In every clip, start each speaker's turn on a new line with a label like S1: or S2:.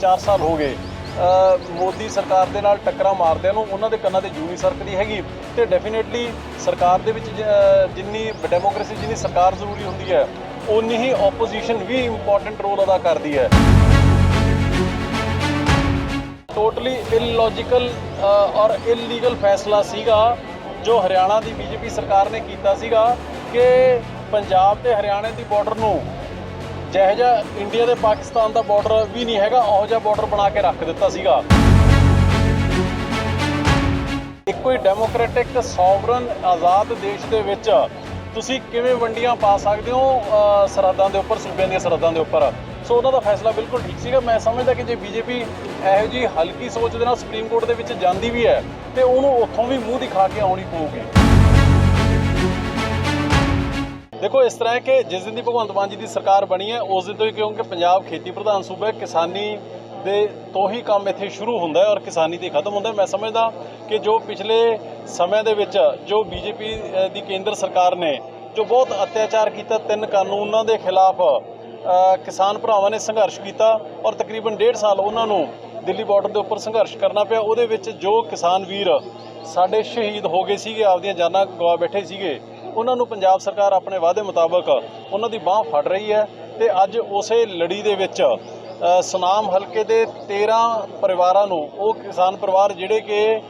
S1: 4 ਸਾਲ ਹੋ ਗਏ। ਮੋਦੀ ਸਰਕਾਰ ਦੇ ਨਾਲ ਟੱਕਰਾਂ ਮਾਰਦਿਆਂ ਨੂੰ ਉਹਨਾਂ ਦੇ ਕੰਨਾਂ ਤੇ ਜੂਨੀ ਸਰਕਦੀ ਹੈਗੀ। ਤੇ ਡੈਫੀਨੇਟਲੀ ਸਰਕਾਰ ਦੇ ਵਿੱਚ ਜਿੰਨੀ ਡੈਮੋਕ੍ਰੇਸੀ ਜਿੰਨੀ ਸਰਕਾਰ ਜ਼ਰੂਰੀ ਹੁੰਦੀ ਹੈ ਉਨੀ ਹੀ ਆਪੋਜੀਸ਼ਨ ਵੀ ਇੰਪੋਰਟੈਂਟ ਰੋਲ ਅਦਾ ਕਰਦੀ ਹੈ। ਟੋਟਲੀ ਇਲਲੋਜੀਕਲ ਔਰ ਇਲੀਗਲ ਫੈਸਲਾ ਸੀਗਾ, ਜੋ ਹਰਿਆਣਾ ਦੀ ਬੀਜੇਪੀ ਸਰਕਾਰ ਨੇ ਕੀਤਾ ਸੀਗਾ ਕਿ ਪੰਜਾਬ ਤੇ ਹਰਿਆਣੇ ਦੀ ਬਾਰਡਰ ਨੂੰ ਜਿਹੋ ਜਿਹਾ ਇੰਡੀਆ ਤੇ ਪਾਕਿਸਤਾਨ ਦਾ ਬਾਰਡਰ ਵੀ ਨਹੀਂ ਹੈਗਾ, ਉਹੋ ਜਿਹਾ ਬਾਰਡਰ ਬਣਾ ਕੇ ਰੱਖ ਦਿੱਤਾ ਸੀਗਾ। ਇੱਕੋ ਹੀ ਡੈਮੋਕ੍ਰੈਟਿਕ ਸੋਵਰਨ ਆਜ਼ਾਦ ਦੇਸ਼ ਦੇ ਵਿੱਚ ਤੁਸੀਂ ਕਿਵੇਂ ਵੰਡੀਆਂ ਪਾ ਸਕਦੇ ਹੋ ਸਰਹੱਦਾਂ ਦੇ ਉੱਪਰ, ਸੂਬਿਆਂ ਦੀਆਂ ਸਰਹੱਦਾਂ ਦੇ ਉੱਪਰ? ਸੋ ਉਹਨਾਂ ਦਾ ਫੈਸਲਾ ਬਿਲਕੁਲ ਠੀਕ ਸੀਗਾ। ਮੈਂ ਸਮਝਦਾ ਕਿ ਜੇ ਬੀਜੇਪੀ ਇਹੋ ਜੀ ਹਲਕੀ ਸੋਚ ਦੇ ਨਾਲ ਸੁਪਰੀਮ ਕੋਰਟ ਦੇ ਵਿੱਚ ਜਾਂਦੀ ਵੀ ਹੈ, ਤੇ ਉਹਨੂੰ ਉੱਥੋਂ ਵੀ ਮੂੰਹ ਦਿਖਾ ਕੇ ਆਉਣੀ ਪਊਗੀ। ਦੇਖੋ, ਇਸ ਤਰ੍ਹਾਂ ਹੈ ਕਿ ਜਿਸ ਦਿਨ ਦੀ ਭਗਵੰਤ ਮਾਨ ਜੀ ਦੀ ਸਰਕਾਰ ਬਣੀ ਹੈ, ਉਸ ਦਿਨ ਤੋਂ ਹੀ ਕਿਉਂਕਿ ਪੰਜਾਬ ਖੇਤੀ ਪ੍ਰਧਾਨ ਸੂਬਾ ਹੈ ਕਿਸਾਨੀ ਦੇ ਤੋਂ ਹੀ ਕੰਮ ਇੱਥੇ ਸ਼ੁਰੂ ਹੁੰਦਾ ਹੈ ਔਰ ਕਿਸਾਨੀ ਤੇ ਖਤਮ ਹੁੰਦਾ ਮੈਂ ਸਮਝਦਾ ਕਿ ਜੋ ਪਿਛਲੇ ਸਮੇਂ ਦੇ ਵਿੱਚ ਜੋ ਬੀਜੇਪੀ ਦੀ ਕੇਂਦਰ ਸਰਕਾਰ ਨੇ ਜੋ ਬਹੁਤ ਅਤਿਆਚਾਰ ਕੀਤਾ, ਤਿੰਨ ਕਾਨੂੰਨਾਂ ਦੇ ਖਿਲਾਫ ਕਿਸਾਨ ਭਰਾਵਾਂ ਨੇ ਸੰਘਰਸ਼ ਕੀਤਾ ਔਰ ਤਕਰੀਬਨ 1.5 ਸਾਲ ਉਹਨਾਂ ਨੂੰ ਦਿੱਲੀ ਬਾਰਡਰ ਦੇ ਉੱਪਰ ਸੰਘਰਸ਼ ਕਰਨਾ ਪਿਆ। ਉਹਦੇ ਵਿੱਚ ਜੋ ਕਿਸਾਨ ਵੀਰ ਸਾਡੇ ਸ਼ਹੀਦ ਹੋ ਗਏ ਸੀਗੇ, ਆਪਦੀਆਂ ਜਾਨਾਂ ਗਵਾ ਬੈਠੇ ਸੀਗੇ ਉਹਨਾਂ ਨੂੰ ਪੰਜਾਬ ਸਰਕਾਰ ਆਪਣੇ ਵਾਅਦੇ ਮੁਤਾਬਕ ਉਹਨਾਂ ਦੀ ਬਾਹ ਫੜ ਰਹੀ ਹੈ ਤੇ ਅੱਜ ਉਸੇ ਲੜੀ ਦੇ ਵਿੱਚ ਸੁਨਾਮ ਹਲਕੇ ਦੇ 13 ਪਰਿਵਾਰਾਂ ਨੂੰ, ਉਹ ਕਿਸਾਨ ਪਰਿਵਾਰ ਜਿਹੜੇ ਕਿ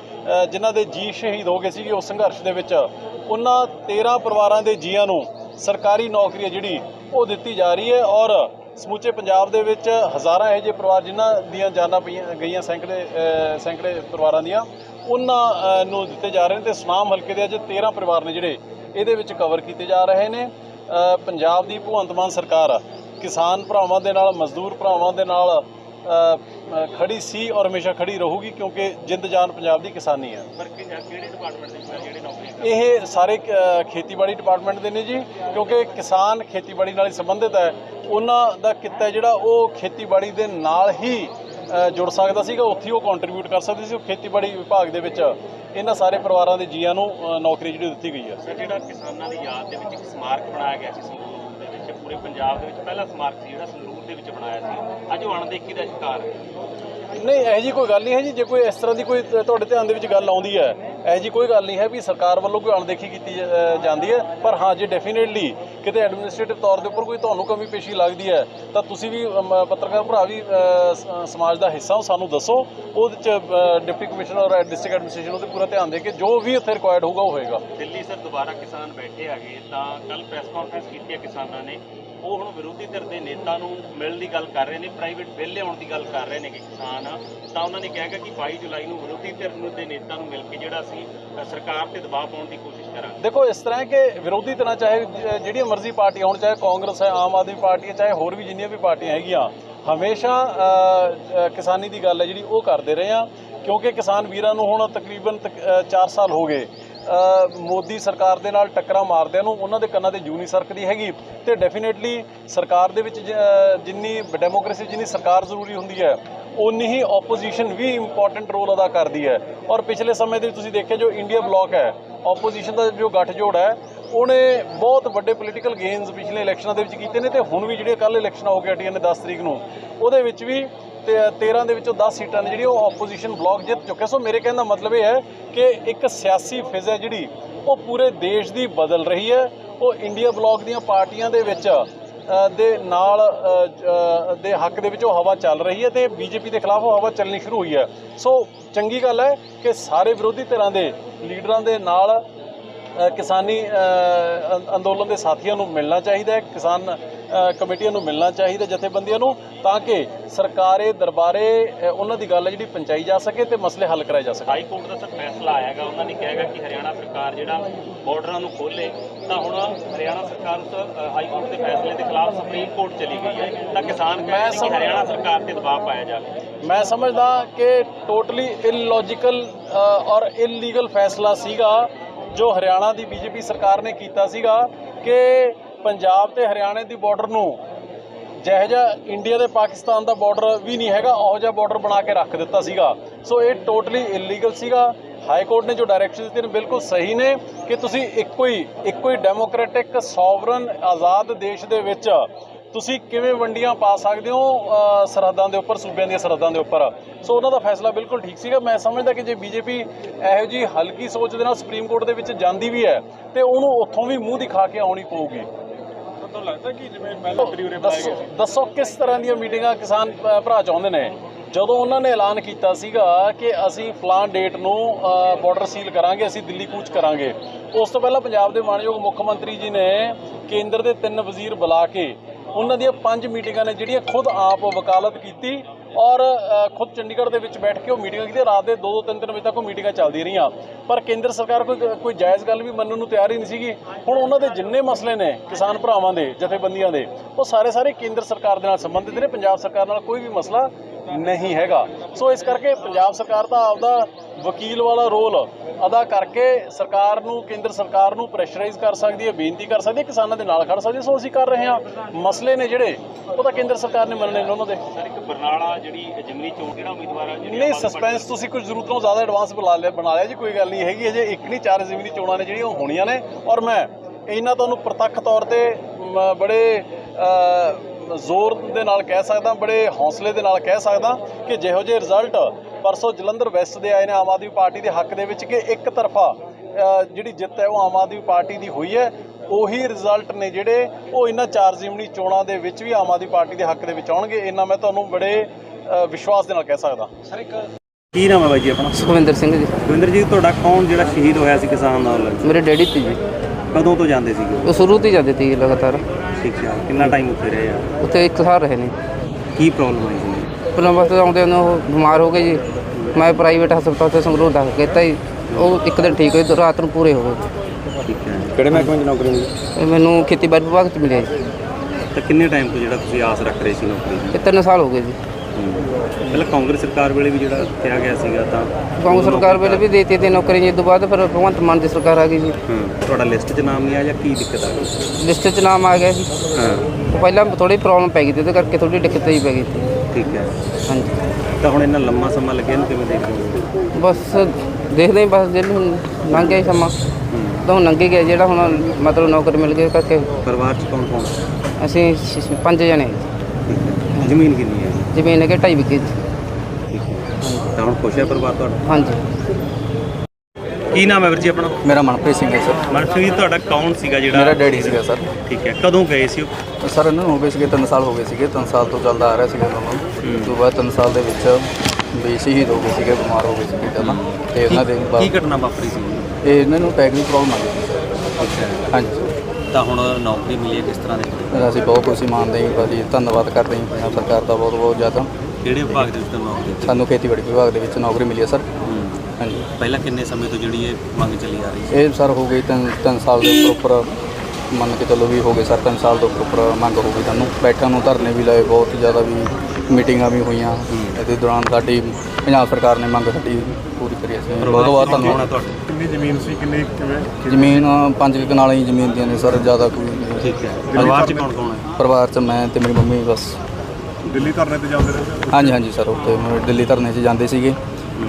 S1: ਜਿਨ੍ਹਾਂ ਦੇ ਜੀ ਸ਼ਹੀਦ ਹੋ ਗਏ ਸੀਗੇ ਉਸ ਸੰਘਰਸ਼ ਦੇ ਵਿੱਚ, ਉਹਨਾਂ 13 ਪਰਿਵਾਰਾਂ ਦੇ ਜੀਆਂ ਨੂੰ ਸਰਕਾਰੀ ਨੌਕਰੀ ਹੈ ਜਿਹੜੀ ਉਹ ਦਿੱਤੀ ਜਾ ਰਹੀ ਹੈ ਔਰ ਸਮੁੱਚੇ ਪੰਜਾਬ ਦੇ ਵਿੱਚ ਹਜ਼ਾਰਾਂ ਇਹੋ ਜਿਹੇ ਪਰਿਵਾਰ ਜਿਨ੍ਹਾਂ ਦੀਆਂ ਜਾਨਾਂ ਪਈਆਂ ਗਈਆਂ ਸੈਂਕੜੇ ਸੈਂਕੜੇ ਪਰਿਵਾਰਾਂ ਦੀਆਂ, ਉਹਨਾਂ ਨੂੰ ਦਿੱਤੇ ਜਾ ਰਹੇ ਨੇ ਤੇ ਸੁਨਾਮ ਹਲਕੇ ਦੇ ਅੱਜ 13 ਪਰਿਵਾਰ ਨੇ ਜਿਹੜੇ ਇਹਦੇ ਵਿੱਚ ਕਵਰ ਕੀਤੇ ਜਾ ਰਹੇ ਨੇ। ਪੰਜਾਬ ਦੀ ਭਗਵੰਤ ਮਾਨ ਸਰਕਾਰ ਕਿਸਾਨ ਭਰਾਵਾਂ ਦੇ ਨਾਲ ਮਜ਼ਦੂਰ ਭਰਾਵਾਂ ਦੇ ਨਾਲ ਖੜੀ ਸੀ ਔਰ ਹਮੇਸ਼ਾ ਖੜੀ ਰਹੂਗੀ ਕਿਉਂਕਿ ਜਿੰਦ ਜਾਨ ਪੰਜਾਬ ਦੀ ਕਿਸਾਨੀ ਹੈ
S2: ਪਰ ਕਿ- ਕਿਹੜੇ ਡਿਪਾਰਟਮੈਂਟ ਦੇ ਵਿੱਚ ਜਿਹੜੇ ਨੌਕਰੀ
S1: ਇਹ ਸਾਰੇ ਖੇਤੀਬਾੜੀ ਡਿਪਾਰਟਮੈਂਟ ਦੇ ਨੇ ਜੀ ਕਿਉਂਕਿ ਕਿਸਾਨ ਖੇਤੀਬਾੜੀ ਨਾਲ ਹੀ ਸੰਬੰਧਿਤ ਹੈ। ਉਹਨਾਂ ਦਾ ਕਿੱਤਾ ਜਿਹੜਾ ਉਹ ਖੇਤੀਬਾੜੀ ਦੇ ਨਾਲ ਹੀ ਜੁੜ ਸਕਦਾ ਸੀਗਾ ਉੱਥੇ ਉਹ ਕੰਟਰੀਬਿਊਟ ਕਰ ਸਕਦੇ ਸੀ ਉਹ ਖੇਤੀਬਾੜੀ ਵਿਭਾਗ ਦੇ ਵਿੱਚ। ਇਹਨਾਂ ਸਾਰੇ ਪਰਿਵਾਰਾਂ ਦੇ ਜੀਆਂ ਨੂੰ ਨੌਕਰੀ ਜਿਹੜੀ ਦਿੱਤੀ ਗਈ ਹੈ।
S2: ਜਿਹੜਾ ਕਿਸਾਨਾਂ ਦੀ ਯਾਦ ਦੇ ਵਿੱਚ ਇੱਕ ਸਮਾਰਕ ਬਣਾਇਆ ਗਿਆ ਸੀ ਸੰਗਰੂਰ ਦੇ ਵਿੱਚ ਪੂਰੇ ਪੰਜਾਬ ਦੇ ਵਿੱਚ ਪਹਿਲਾ ਸਮਾਰਕ ਸੀ ਜਿਹੜਾ ਸੰਗਰੂਰ ਦੇ ਵਿੱਚ ਬਣਾਇਆ ਸੀ। ਅੱਜ ਉਹ ਅਣਦੇਖੀ ਦਾ ਸ਼ਿਕਾਰ ਹੈ।
S1: ਨਹੀਂ ਇਹੋ ਜੀ ਕੋਈ ਗੱਲ ਨਹੀਂ ਹੈ ਜੀ ਜੇ ਕੋਈ ਇਸ ਤਰ੍ਹਾਂ ਦੀ ਕੋਈ ਤੁਹਾਡੇ ਧਿਆਨ ਦੇ ਵਿੱਚ ਗੱਲ ਆਉਂਦੀ ਹੈ ਇਹੋ ਜੀ ਕੋਈ ਗੱਲ ਨਹੀਂ ਹੈ ਵੀ ਸਰਕਾਰ ਵੱਲੋਂ ਕੋਈ ਅਣਦੇਖੀ ਕੀਤੀ ਜਾਂਦੀ ਹੈ। ਪਰ ਹਾਂ ਜੇ ਡੈਫੀਨੇਟਲੀ ਕਿਤੇ ਐਡਮਿਨਿਸਟ੍ਰੇਟਿਵ ਤੌਰ ਦੇ ਉੱਪਰ ਕੋਈ ਤੁਹਾਨੂੰ ਕਮੀ ਪੇਸ਼ੀ ਲੱਗਦੀ ਹੈ, ਤਾਂ ਤੁਸੀਂ ਵੀ ਪੱਤਰਕਾਰ ਭਰਾ ਵੀ ਸਮਾਜ ਦਾ ਹਿੱਸਾ ਹੋ, ਸਾਨੂੰ ਦੱਸੋ। ਉਹਦੇ ਚ ਡਿਪਟੀ ਕਮਿਸ਼ਨਰ ਔਰ ਡਿਸਟ੍ਰਿਕਟ ਐਡਮਿਨਿਸਟ੍ਰੇਸ਼ਨ ਉਹਦੇ ਪੂਰਾ ਧਿਆਨ ਦੇ ਕੇ ਜੋ ਵੀ ਉੱਥੇ ਰਿਕੁਆਇਰਡ ਹੋਊਗਾ, ਉਹ ਹੋਏਗਾ।
S2: ਦਿੱਲੀ ਸਰ ਦੁਬਾਰਾ ਕਿਸਾਨ ਬੈਠੇ ਹੈਗੇ, ਤਾਂ ਕੱਲ ਪ੍ਰੈਸ ਕਾਨਫਰੰਸ ਕੀਤੀ ਹੈ ਕਿਸਾਨਾਂ ਨੇ। ਉਹ ਹੁਣ ਵਿਰੋਧੀ ਧਿਰ ਦੇ ਨੇਤਾ ਨੂੰ ਮਿਲਣ ਦੀ ਗੱਲ ਕਰ ਰਹੇ ਨੇ ਪ੍ਰਾਈਵੇਟ ਬਿੱਲ ਲਿਆਉਣ ਦੀ ਗੱਲ ਕਰ ਰਹੇ ਨੇ ਕਿ ਕਿਸਾਨ। ਤਾਂ ਉਹਨਾਂ ਨੇ ਕਿਹਾ ਕਿ 22 ਜੁਲਾਈ ਨੂੰ ਵਿਰੋਧੀ ਧਿਰ ਨੂੰ ਦੇ ਨੇਤਾ ਨੂੰ ਮਿਲ ਕੇ ਜਿਹੜਾ ਅਸੀਂ ਸਰਕਾਰ ਤੇ ਦਬਾਅ ਪਾਉਣ ਦੀ ਕੋਸ਼ਿਸ਼ ਕਰਾਂਗੇ।
S1: ਦੇਖੋ, ਇਸ ਤਰ੍ਹਾਂ ਕਿ ਵਿਰੋਧੀ ਧਿਰਾਂ ਚਾਹੇ ਜਿਹੜੀਆਂ ਮਰਜ਼ੀ ਪਾਰਟੀਆਂ ਹੋਣ, ਚਾਹੇ ਕਾਂਗਰਸ ਹੈ, ਆਮ ਆਦਮੀ ਪਾਰਟੀ ਹੈ, ਚਾਹੇ ਹੋਰ ਵੀ ਜਿੰਨੀਆਂ ਵੀ ਪਾਰਟੀਆਂ ਹੈਗੀਆਂ, ਹਮੇਸ਼ਾ ਕਿਸਾਨੀ ਦੀ ਗੱਲ ਹੈ ਜਿਹੜੀ ਉਹ ਕਰਦੇ ਰਹੇ ਆ, ਕਿਉਂਕਿ ਕਿਸਾਨ ਵੀਰਾਂ ਨੂੰ ਹੁਣ ਤਕਰੀਬਨ 4 ਸਾਲ ਹੋ ਗਏ। ਮੋਦੀ ਸਰਕਾਰ ਦੇ ਨਾਲ ਟੱਕਰਾਂ ਮਾਰਦਿਆਂ ਨੂੰ ਉਹਨਾਂ ਦੇ ਕੰਨਾਂ ਤੇ ਜੂੰ ਨਹੀਂ ਸਰਕਦੀ ਹੈਗੀ। ਤੇ ਡੈਫੀਨੇਟਲੀ ਸਰਕਾਰ ਦੇ ਵਿੱਚ ਜਿੰਨੀ ਡੈਮੋਕ੍ਰੇਸੀ ਜਿੰਨੀ ਸਰਕਾਰ ਜ਼ਰੂਰੀ ਹੁੰਦੀ ਹੈ ਉਨੀ ਹੀ ਆਪੋਜੀਸ਼ਨ ਵੀ ਇੰਪੋਰਟੈਂਟ ਰੋਲ ਅਦਾ ਕਰਦੀ ਹੈ। ਔਰ ਪਿਛਲੇ ਸਮੇਂ ਦੇ ਤੁਸੀਂ ਦੇਖਿਆ ਜੋ ਇੰਡੀਆ ਬਲੌਕ ਹੈ ਆਪੋਜੀਸ਼ਨ ਦਾ ਜੋ ਗੱਠਜੋੜ ਹੈ, ਉਹਨੇ ਬਹੁਤ ਵੱਡੇ ਪੋਲੀਟੀਕਲ ਗੇਨਸ ਪਿਛਲੇ ਇਲੈਕਸ਼ਨਾਂ ਦੇ ਵਿੱਚ ਕੀਤੇ ਨੇ ਤੇ ਹੁਣ ਵੀ ਜਿਹੜੇ ਕੱਲ ਇਲੈਕਸ਼ਨ ਹੋ ਕੇ ਹਟੀਆਂ ਨੇ 10 ਤਰੀਕ ਨੂੰ। ਉਹਦੇ ਵਿੱਚ ਵੀ 13 ਦੇ ਵਿੱਚੋਂ 10 ਸੀਟਾਂ ਨੇ ਜਿਹੜੀ ਉਹ ਆਪੋਜੀਸ਼ਨ ਬਲੌਕ ਜਿੱਤ ਚੁੱਕਿਆ ਸੋ ਮੇਰੇ ਕਹਿਣ ਦਾ ਮਤਲਬ ਇਹ ਹੈ ਕਿ ਇੱਕ ਸਿਆਸੀ ਫਿਜ਼ ਹੈ ਜਿਹੜੀ, ਉਹ ਪੂਰੇ ਦੇਸ਼ ਦੀ ਬਦਲ ਰਹੀ ਹੈ। ਉਹ ਇੰਡੀਆ ਬਲੌਕ ਦੀਆਂ ਪਾਰਟੀਆਂ ਦੇ ਵਿੱਚ ਦੇ ਨਾਲ ਦੇ ਹੱਕ ਦੇ ਵਿੱਚ ਉਹ ਹਵਾ ਚੱਲ ਰਹੀ ਹੈ ਤੇ ਬੀਜੇਪੀ ਦੇ ਖਿਲਾਫ ਉਹ ਹਵਾ ਚੱਲਣੀ ਸ਼ੁਰੂ ਹੋਈ ਹੈ। ਸੋ ਚੰਗੀ ਗੱਲ ਹੈ ਕਿ ਸਾਰੇ ਵਿਰੋਧੀ ਧਿਰਾਂ ਦੇ ਲੀਡਰਾਂ ਦੇ ਨਾਲ ਕਿਸਾਨੀ ਅੰਦੋਲਨ ਦੇ ਸਾਥੀਆਂ ਨੂੰ ਮਿਲਣਾ ਚਾਹੀਦਾ ਹੈ। ਕਿਸਾਨ ਕਮੇਟੀਆਂ ਨੂੰ ਮਿਲਣਾ ਚਾਹੀਦਾ ਜਥੇਬੰਦੀਆਂ ਨੂੰ ਤਾਂ ਕਿ ਸਰਕਾਰੇ ਦਰਬਾਰੇ ਉਹਨਾਂ ਦੀ ਗੱਲ ਜਿਹੜੀ ਪਹੁੰਚਾਈ ਜਾ ਸਕੇ ਤੇ ਮਸਲੇ ਹੱਲ ਕਰਾਏ ਜਾ ਸਕਣ
S2: ਹਾਈ ਕੋਰਟ ਦਾ ਸਰ ਫੈਸਲਾ ਆਇਆਗਾ ਉਹਨਾਂ ਨੇ ਕਿਹਾਗਾ ਕਿ ਹਰਿਆਣਾ ਸਰਕਾਰ ਜਿਹੜਾ ਬਾਰਡਰਾਂ ਨੂੰ ਖੋਲੇ ਤਾਂ ਹੁਣ ਹਰਿਆਣਾ ਸਰਕਾਰ ਉਸ ਹਾਈ ਕੋਰਟ ਦੇ ਫੈਸਲੇ ਦੇ ਖਿਲਾਫ ਸੁਪਰੀਮ ਕੋਰਟ ਚਲੀ ਗਈ ਹੈ। ਤਾਂ ਕਿਸਾਨ ਕਹਿੰਦੇ ਕਿ ਹਰਿਆਣਾ ਸਰਕਾਰ ਤੇ ਦਬਾਅ ਪਾਇਆ ਜਾਵੇ।
S1: ਮੈਂ ਸਮਝਦਾ ਕਿ ਟੋਟਲੀ ਇਲਲੋਜੀਕਲ ਔਰ ਇਲੀਗਲ ਫੈਸਲਾ ਸੀਗਾ ਜੋ ਹਰਿਆਣਾ ਦੀ ਬੀਜੇਪੀ ਸਰਕਾਰ ਨੇ ਕੀਤਾ ਸੀਗਾ ਕਿ ਪੰਜਾਬ ਤੇ ਹਰਿਆਣੇ ਦੀ ਬਾਰਡਰ ਨੂੰ ਜਿਹੋ ਜਿਹਾ ਇੰਡੀਆ ਤੇ ਪਾਕਿਸਤਾਨ ਦਾ ਬਾਰਡਰ ਵੀ ਨਹੀਂ ਹੈਗਾ, ਉਹੋ ਜਿਹਾ ਬਾਰਡਰ ਬਣਾ ਕੇ ਰੱਖ ਦਿੱਤਾ ਸੀਗਾ। ਸੋ ਇਹ ਟੋਟਲੀ ਇਲੀਗਲ ਸੀਗਾ। ਹਾਈ ਕੋਰਟ ਨੇ ਜੋ ਡਾਇਰੈਕਸ਼ਨ ਦਿੱਤੇ ਨੇ, ਬਿਲਕੁਲ ਸਹੀ ਨੇ ਕਿ ਤੁਸੀਂ ਇੱਕੋ ਹੀ ਇੱਕੋ ਹੀ ਡੈਮੋਕ੍ਰੈਟਿਕ ਸੋਵਰਨ ਆਜ਼ਾਦ ਦੇਸ਼ ਦੇ ਵਿੱਚ ਤੁਸੀਂ ਕਿਵੇਂ ਵੰਡੀਆਂ ਪਾ ਸਕਦੇ ਹੋ ਸਰਹੱਦਾਂ ਦੇ ਉੱਪਰ, ਸੂਬਿਆਂ ਦੀਆਂ ਸਰਹੱਦਾਂ ਦੇ ਉੱਪਰ। ਸੋ ਉਹਨਾਂ ਦਾ ਫੈਸਲਾ ਬਿਲਕੁਲ ਠੀਕ ਸੀਗਾ। ਮੈਂ ਸਮਝਦਾ ਕਿ ਜੇ ਬੀਜੇਪੀ ਇਹੋ ਜੀ ਹਲਕੀ ਸੋਚ ਦੇ ਨਾਲ ਸੁਪਰੀਮ ਕੋਰਟ ਦੇ ਵਿੱਚ ਜਾਂਦੀ ਵੀ ਹੈ, ਤੇ ਉਹਨੂੰ ਉੱਥੋਂ ਵੀ ਮੂੰਹ ਦਿਖਾ ਕੇ ਆਉਣੀ ਪਊਗੀ।
S3: ਤੁਹਾਨੂੰ ਲੱਗਦਾ ਕਿ ਜਿਵੇਂ ਪਹਿਲਾਂ ਤਰੀਉਰੇ
S1: ਦੱਸੋ ਦੱਸੋ ਕਿਸ ਤਰ੍ਹਾਂ ਦੀਆਂ ਮੀਟਿੰਗਾਂ ਕਿਸਾਨ ਭਰਾ ਚਾਹੁੰਦੇ ਨੇ? ਜਦੋਂ ਉਹਨਾਂ ਨੇ ਐਲਾਨ ਕੀਤਾ ਸੀਗਾ ਕਿ ਅਸੀਂ ਫਲਾਂ ਡੇਟ ਨੂੰ ਬਾਰਡਰ ਸੀਲ ਕਰਾਂਗੇ ਅਸੀਂ ਦਿੱਲੀ ਕੂਚ ਕਰਾਂਗੇ। ਉਸ ਤੋਂ ਪਹਿਲਾਂ ਪੰਜਾਬ ਦੇ ਮਾਨਯੋਗ ਮੁੱਖ ਮੰਤਰੀ ਜੀ ਨੇ ਕੇਂਦਰ ਦੇ ਤਿੰਨ ਵਜ਼ੀਰ ਬੁਲਾ ਕੇ ਉਹਨਾਂ ਦੀਆਂ ਪੰਜ ਮੀਟਿੰਗਾਂ ਨੇ ਜਿਹੜੀਆਂ ਖੁਦ ਆਪ ਵਕਾਲਤ ਕੀਤੀ ਔਰ ਖੁਦ ਚੰਡੀਗੜ੍ਹ ਦੇ ਵਿੱਚ ਬੈਠ ਕੇ ਉਹ ਮੀਟਿੰਗਾਂ ਕੀਤੀਆਂ। ਰਾਤ ਦੇ 2 2 3 3 ਵਜੇ ਤੱਕ ਉਹ ਮੀਟਿੰਗਾਂ ਚੱਲਦੀਆਂ ਰਹੀਆਂ। ਪਰ ਕੇਂਦਰ ਸਰਕਾਰ ਕੋਈ ਕੋਈ ਜਾਇਜ਼ ਗੱਲ ਵੀ ਮੰਨਣ ਨੂੰ ਤਿਆਰ ਹੀ ਨਹੀਂ ਸੀਗੀ। ਹੁਣ ਉਹਨਾਂ ਦੇ ਜਿੰਨੇ ਮਸਲੇ ਨੇ ਕਿਸਾਨ ਭਰਾਵਾਂ ਦੇ, ਜਥੇਬੰਦੀਆਂ ਦੇ, ਉਹ ਸਾਰੇ ਸਾਰੇ ਕੇਂਦਰ ਸਰਕਾਰ ਦੇ ਨਾਲ ਸੰਬੰਧਿਤ ਨੇ। ਪੰਜਾਬ ਸਰਕਾਰ ਨਾਲ ਕੋਈ ਵੀ ਮਸਲਾ ਨਹੀਂ ਹੈਗਾ। ਸੋ ਇਸ ਕਰਕੇ ਪੰਜਾਬ ਸਰਕਾਰ ਦਾ ਆਪਦਾ ਵਕੀਲ ਵਾਲਾ ਰੋਲ ਅਦਾ ਕਰਕੇ ਸਰਕਾਰ ਨੂੰ ਕੇਂਦਰ ਸਰਕਾਰ ਨੂੰ ਪ੍ਰੈਸ਼ਰਾਈਜ਼ ਕਰ ਸਕਦੀ ਹੈ ਬੇਨਤੀ ਕਰ ਸਕਦੀ ਹੈ ਕਿਸਾਨਾਂ ਦੇ ਨਾਲ ਖੜ ਸਕਦੀ ਹੈ। ਸੋ ਅਸੀਂ ਕਰ ਰਹੇ ਹਾਂ। ਮਸਲੇ ਨੇ ਜਿਹੜੇ ਉਹ ਤਾਂ ਕੇਂਦਰ ਸਰਕਾਰ ਨੇ ਮੰਨਣੇ ਨੇ ਉਹਨਾਂ ਦੇ।
S4: ਸਰ ਇੱਕ ਬਰਨਾਲਾ ਜਿਹੜੀ ਜਿਮਨੀ ਚੋਣ ਕਿਹੜਾ ਉਮੀਦਵਾਰ ਆ ਜਿਹੜੀ
S1: ਨਹੀਂ ਸਸਪੈਂਸ ਤੁਸੀਂ ਕੁਝ ਜ਼ਰੂਰ ਤੋਂ ਜ਼ਿਆਦਾ ਐਡਵਾਂਸ ਬੁਲਾ ਲਿਆ ਬਣਾ ਲਿਆ ਜੀ ਕੋਈ ਗੱਲ ਨਹੀਂ ਹੈਗੀ। ਅਜੇ ਇੱਕ ਨਹੀਂ ਚਾਰ ਜ਼ਿਮਨੀ ਚੋਣਾਂ ਨੇ ਜਿਹੜੀਆਂ ਉਹ ਹੋਣੀਆਂ ਨੇ। ਔਰ ਮੈਂ ਇਹਨਾਂ ਤੁਹਾਨੂੰ ਪ੍ਰਤੱਖ ਤੌਰ ਤੇ ਬੜੇ ਜ਼ੋਰ ਦੇ ਨਾਲ ਕਹਿ ਸਕਦਾ ਬੜੇ ਹੌਸਲੇ ਦੇ ਨਾਲ ਕਹਿ ਸਕਦਾ ਕਿ ਜਿਹੋ ਜਿਹੇ ਰਿਜ਼ਲਟ ਪਰਸੋਂ ਜਲੰਧਰ ਵੈਸਟ ਦੇ ਆਏ ਨੇ ਆਮ ਆਦਮੀ ਪਾਰਟੀ ਦੇ ਹੱਕ ਦੇ ਵਿੱਚ ਕਿ ਇੱਕ ਤਰਫਾ ਜਿਹੜੀ ਜਿੱਤ ਹੈ ਉਹ ਆਮ ਆਦਮੀ ਪਾਰਟੀ ਦੀ ਹੋਈ ਹੈ। ਉਹੀ ਰਿਜ਼ਲਟ ਨੇ ਜਿਹੜੇ ਉਹ ਇਹਨਾਂ ਚਾਰ ਜ਼ਿਮਨੀ ਚੋਣਾਂ ਦੇ ਵਿੱਚ ਵੀ ਆਮ ਆਦਮੀ ਪਾਰਟੀ ਦੇ ਹੱਕ ਦੇ ਵਿੱਚ ਆਉਣਗੇ। ਇਹਨਾਂ ਮੈਂ ਤੁਹਾਨੂੰ ਬੜੇ ਵਿਸ਼ਵਾਸ ਦੇ ਨਾਲ ਕਹਿ ਸਕਦਾ।
S2: ਕੀ ਨਾਮ ਹੈ ਬਾਈ ਜੀ ਆਪਣਾ?
S5: ਸੁਖਵਿੰਦਰ ਸਿੰਘ ਜੀ।
S2: ਦਵਿੰਦਰ ਜੀ ਤੁਹਾਡਾ ਕੌਣ ਜਿਹੜਾ ਸ਼ਹੀਦ ਹੋਇਆ ਸੀ ਕਿਸਾਨ ਨਾਲ?
S5: ਮੇਰੇ ਡੈਡੀ ਤੇ ਜੀ।
S2: ਕਦੋਂ ਤੋਂ ਜਾਂਦੇ ਸੀਗੇ?
S5: ਉਹ ਸ਼ੁਰੂ ਤੋਂ ਹੀ ਜਾਂਦੇ ਸੀ ਲਗਾਤਾਰ।
S2: ਠੀਕ ਹੈ ਕਿੰਨਾ ਟਾਈਮ ਉੱਥੇ ਰਹੇ ਆ?
S5: ਉੱਥੇ ਇੱਕ ਸਾਲ ਰਹੇ ਨੇ।
S2: ਕੀ ਪ੍ਰੋਬਲਮ ਆਈ ਸੀ?
S5: ਪਹਿਲਾਂ ਬਸ ਆਉਂਦੇ ਨੇ ਉਹ ਬਿਮਾਰ ਹੋ ਗਏ ਜੀ। ਮੈਂ ਪ੍ਰਾਈਵੇਟ ਹਸਪਤਾਲ ਤੇ ਸੰਗਰੂਰ ਦਾਖਲ ਕੀਤਾ ਜੀ। ਉਹ ਇੱਕ ਦਿਨ ਠੀਕ ਹੋਏ ਤੇ ਰਾਤ ਨੂੰ ਪੂਰੇ ਹੋ ਗਏ।
S2: ਠੀਕ ਹੈ। ਕਿਹੜੇ ਮਹਿਕਮੇ 'ਚ ਨੌਕਰੀ ਮਿਲੀ?
S5: ਇਹ ਮੈਨੂੰ ਖੇਤੀਬਾੜੀ ਵਿਭਾਗ ਚ ਮਿਲਿਆ ਜੀ।
S2: ਤਾਂ ਕਿੰਨੇ ਟਾਈਮ ਤੋਂ ਜਿਹੜਾ ਤੁਸੀਂ ਆਸ ਰੱਖ ਰਹੇ ਸੀ ਨੌਕਰੀ ਦੀ?
S5: ਇਹ ਤਿੰਨ ਸਾਲ ਹੋ ਗਏ ਜੀ।
S2: ਪਹਿਲਾਂ ਕਾਂਗਰਸ ਸਰਕਾਰ ਵੇਲੇ ਵੀ ਜਿਹੜਾ ਕਿਹਾ ਗਿਆ ਸੀਗਾ ਤਾਂ
S5: ਕਾਂਗਰਸ ਸਰਕਾਰ ਵੇਲੇ ਵੀ ਦੇਤੀ ਤੇ ਨੌਕਰੀ ਜੀ ਤੋਂ ਬਾਅਦ ਫਿਰ ਭਗਵੰਤ ਮਾਨ ਦੀ ਸਰਕਾਰ ਆ ਗਈ ਜੀ।
S2: ਹੂੰ। ਤੁਹਾਡਾ ਲਿਸਟ 'ਚ ਨਾਮ ਨਹੀਂ ਆਇਆ ਜਾਂ ਕੀ ਦਿੱਕਤ ਆ ਗਈ?
S5: ਲਿਸਟ 'ਚ ਨਾਮ ਆ ਗਿਆ ਜੀ।
S2: ਹਾਂ।
S5: ਉਹ ਪਹਿਲਾਂ ਥੋੜੀ ਪ੍ਰੋਬਲਮ ਪੈ ਗਈ ਤੇ ਉਹਦੇ ਕਰਕੇ ਥੋੜੀ ਦਿੱਕਤ ਹੀ ਪੈ ਗਈ ਸੀ।
S2: ਠੀਕ ਹੈ।
S5: ਹਾਂਜੀ।
S2: ਤਾਂ ਹੁਣ ਇੰਨਾ ਲੰਮਾ ਸਮਾਂ ਲੱਗਿਆ ਇਹਨੂੰ ਕਿਵੇਂ ਦੇਖਦੇ ਹੋ?
S5: ਬਸ ਦੇਖਦੇ ਹਾਂ ਬਸ ਜਿਹਨੂੰ ਲੰਘ ਗਿਆ ਜੀ ਸਮਾਂ। ਤਾਂ ਹੁਣ ਲੰਘ ਹੀ ਗਿਆ ਜਿਹੜਾ ਹੁਣ ਮਤਲਬ ਨੌਕਰੀ ਮਿਲ ਗਈ ਕਰਕੇ
S2: ਪਰਿਵਾਰ 'ਚ ਕੌਣ ਕੌਣ?
S5: ਅਸੀਂ ਛ- ਛ- ਪੰਜ ਜਣੇ।
S2: ਠੀਕ ਹੈ। ਜ਼ਮੀਨ ਕਿੰਨੀ ਹੈ?
S5: ਜ਼ਮੀਨ ਹੈਗੇ ਢਾਈ ਜੀ
S2: ਠੀਕ ਹੈ। ਤਾਂ ਹੁਣ ਖੁਸ਼ ਹੈ ਪਰਿਵਾਰ ਤੁਹਾਡਾ?
S5: ਹਾਂਜੀ।
S2: ਕੀ ਨਾਮ ਹੈ ਵੀਰ ਜੀ ਆਪਣਾ?
S6: ਮੇਰਾ ਮਨਪ੍ਰੀਤ ਸਿੰਘ ਹੈ ਸਰ।
S2: ਮਨਸੂਰ ਤੁਹਾਡਾ ਕੌਣ ਸੀਗਾ
S6: ਮੇਰਾ
S2: ਜਿਹੜਾ
S6: ਡੈਡੀ ਸੀਗਾ ਸਰ।
S2: ਠੀਕ ਹੈ। ਕਦੋਂ ਗਏ ਸੀ ਉਹ?
S6: ਸਰ ਇਹਨਾਂ ਨੂੰ ਹੋ ਗਏ ਸੀਗੇ 3 ਸਾਲ ਹੋ ਗਏ ਸੀਗੇ। 3 ਸਾਲ ਤੋਂ ਚੱਲਦਾ ਆ ਰਿਹਾ ਸੀਗਾ ਉਹਨਾਂ ਨੂੰ। ਤੋਂ ਬਾਅਦ 3 ਸਾਲ ਦੇ ਵਿੱਚ ਵੀ ਸ਼ਹੀਦ ਹੋ ਗਏ ਸੀਗੇ ਬਿਮਾਰ ਹੋ ਗਏ ਸੀਗੇ ਪਹਿਲਾਂ। ਤੇ ਇਹਨਾਂ ਦੇ
S2: ਕੀ
S6: ਬਾਅਦ
S2: ਘਟਨਾ ਵਾਪਰੀ ਸੀ?
S6: ਇਹ ਇਹਨਾਂ ਨੂੰ ਦੀ ਪ੍ਰੋਬਲਮ ਆ ਗਈ ਸੀ ਸਰ। ਹਾਂਜੀ।
S2: ਤਾਂ ਹੁਣ ਨੌਕਰੀ ਮਿਲੀ ਹੈ ਕਿਸ ਤਰ੍ਹਾਂ ਦੇ
S6: ਫਿਰ ਅਸੀਂ ਬਹੁਤ ਖੁਸ਼ੀ ਮੰਨਦੇ ਹਾਂ ਅਸੀਂ ਧੰਨਵਾਦ ਕਰਦੇ ਹਾਂ ਪੰਜਾਬ ਸਰਕਾਰ ਦਾ ਬਹੁਤ ਬਹੁਤ ਜ਼ਿਆਦਾ।
S2: ਕਿਹੜੇ ਵਿਭਾਗ ਦੇ ਵਿੱਚ ਤੁਹਾਨੂੰ ਨੌਕਰੀ ਦਿੱਤੀ?
S6: ਸਾਨੂੰ ਖੇਤੀਬਾੜੀ ਵਿਭਾਗ ਦੇ ਵਿੱਚ ਨੌਕਰੀ ਮਿਲੀ ਹੈ ਸਰ।
S2: ਹੂੰ।
S6: ਹਾਂਜੀ।
S2: ਪਹਿਲਾਂ ਕਿੰਨੇ ਸਮੇਂ ਤੋਂ ਜਿਹੜੀ ਇਹ ਮੰਗ ਚੱਲੀ ਆ ਰਹੀ ਸੀ?
S6: ਇਹ ਸਰ ਹੋ ਗਈ 3 3 ਸਾਲ ਦੇ ਉੱਪਰ ਉੱਪਰ ਮੰਨ ਕੇ ਚੱਲੋ ਵੀ ਹੋ ਗਏ ਸਰ 3 ਸਾਲ ਤੋਂ ਉੱਪਰ ਉੱਪਰ ਮੰਗ ਹੋ ਗਈ ਸਾਨੂੰ। ਬੈਠਣ ਨੂੰ ਧਰਨੇ ਵੀ ਲਾਏ ਬਹੁਤ ਜ਼ਿਆਦਾ ਵੀ ਮੀਟਿੰਗਾਂ ਵੀ ਹੋਈਆਂ। ਇਹਦੇ ਦੌਰਾਨ ਸਾਡੀ ਪੰਜਾਬ ਸਰਕਾਰ ਨੇ ਮੰਗ ਸਾਡੀ ਪੂਰੀ ਕਰੀ ਅਸੀਂ ਬਹੁਤ ਬਹੁਤ ਧੰਨਵਾਦ।
S2: ਤੁਹਾਡੇ?
S3: ਕਿੰਨੀ ਜ਼ਮੀਨ ਸੀ ਕਿੰਨੀ ਕਿਵੇਂ
S6: ਜ਼ਮੀਨ ਪੰਜ ਕੁ ਕਨਾਲਾਂ ਹੀ ਜ਼ਮੀਨ ਦੀਆਂ ਨੇ ਸਰ ਜ਼ਿਆਦਾ ਕੋਈ ਨਹੀਂ।
S2: ਠੀਕ ਹੈ। ਪਰਿਵਾਰ 'ਚ ਕੌਣ ਕੌਣ ਹੈ?
S6: ਪਰਿਵਾਰ 'ਚ ਮੈਂ ਤੇ ਮੇਰੀ ਮੰਮੀ ਬਸ।
S3: ਦਿੱਲੀ ਧਰਨੇ ਤੇ ਜਾਂਦੇ ਰਹੇ?
S6: ਹਾਂਜੀ ਹਾਂਜੀ ਸਰ ਉੱਥੇ ਮੈਂ ਦਿੱਲੀ ਧਰਨੇ 'ਚ ਜਾਂਦੇ ਸੀਗੇ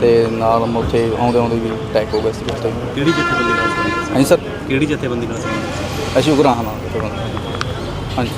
S6: ਤੇ ਨਾਲ ਮੈਂ ਉੱਥੇ ਆਉਂਦੇ ਆਉਂਦੇ ਵੀ ਅਟੈਕ ਹੋ ਗਿਆ ਸੀ ਉੱਥੇ।
S2: ਕਿਹੜੀ ਜਥੇਬੰਦੀ ਨਾਲ ਸੰਬੰਧਿਤ
S6: ਹਾਂਜੀ ਸਰ।
S2: ਸੀ? ਕਿਹੜੀ ਜਥੇਬੰਦੀ ਨਾਲ ਸੰਬੰਧਿਤ ਸੀ?
S6: ਅਸ਼ੋਕ ਰਾਹਨਾ ਹਾਂਜੀ।